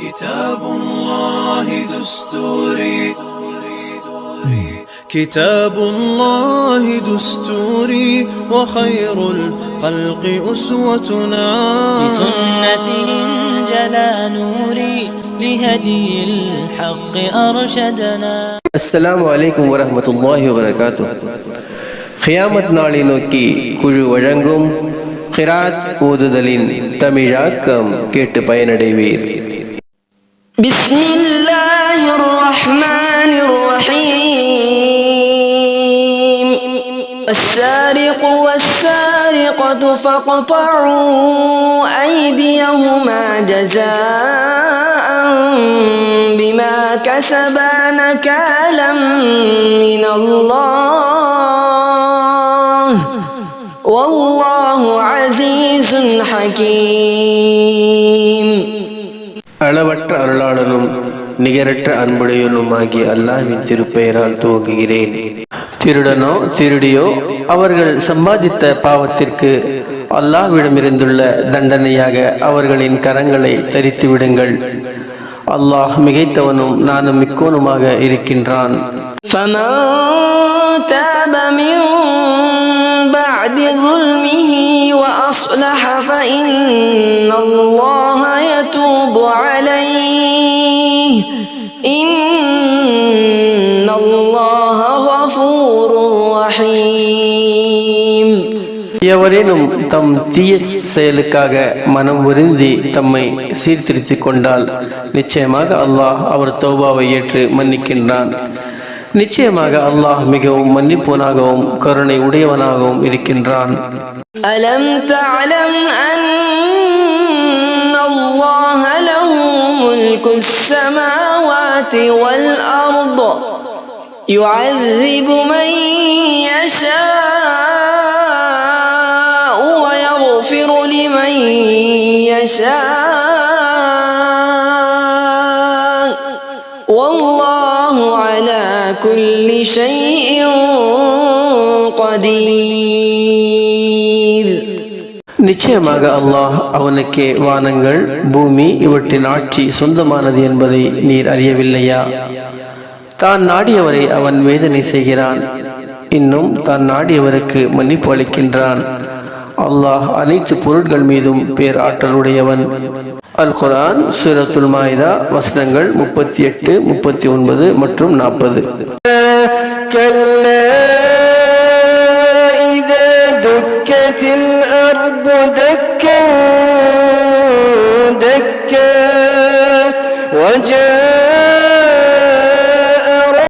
كتاب الله دستوري كتاب الله دستوري وخير الخلق أسوتنا بسنته انجلى نوري لهدي الحق أرشدنا அஸ்ஸலாமு அலைக்கும் வரஹ்மத்துல்லாஹி வபரகாத்து கியாமத் நாளை நோக்கி குழு வழங்கும் கிராத் ஓதுதலின் தமிழாக்கம் கேட்டு பயனடைவீர் بسم الله الرحمن الرحيم. السارق والسارقة فاقطعوا أيديهما جزاء بما كسبا نكالا من الله. والله عزيز حكيم. அளவற்ற அருளாளனும் நிகரற்ற அன்புடையனும் ஆகிய அல்லாஹ்வின் திருப்பெயரால் துவங்குகிறேன் திருடனோ திருடியோ அவர்கள் சம்பாதித்த பாவத்திற்கு அல்லாஹ்விடமிருந்துள்ள தண்டனையாக அவர்களின் கரங்களை தரித்து விடுங்கள் அல்லாஹ் மிகைத்தவனும் நானும் மிக்கோனுமாக இருக்கின்றான் فمن تاب من بعد ظلمه وأصلح فإن الله يتوب عليه إن الله غفور رحيم எவரேனும் தம் தீய செயலுக்காக மனம் வருந்தி தம்மை சீர்திருத்திக் கொண்டால் நிச்சயமாக அல்லாஹ் அவர் தௌபாவை ஏற்று மன்னிக்கின்றான் நிச்சயமாக அல்லாஹ் மிகவும் மன்னிப்போனாகவும் கருணை உடையவனாகவும் இருக்கின்றான் ألم تعلم أن الله له ملك السماوات والأرض يعذب من يشاء ويغفر لمن يشاء والله على كل شيء قدير நிச்சயமாக அல்லாஹ் அவனுக்கே வானங்கள் பூமி இவற்றின் ஆட்சி சொந்தமானது என்பதை நீர் அறியவில்லையா தான் நாடியவரை அவன் வேதனை செய்கிறான் இன்னும் தான் நாடியவருக்கு மன்னிப்பு அளிக்கின்றான் அல்லாஹ் அனைத்து பொருட்கள் மீதும் பேர் ஆற்றலுடையவன் அல் குர்ஆன் சூரத்துல் மாயிதா வசனங்கள் முப்பத்தி எட்டு முப்பத்தி ஒன்பது மற்றும் நாற்பது إذا دكت الأرض دكا دكا وجاء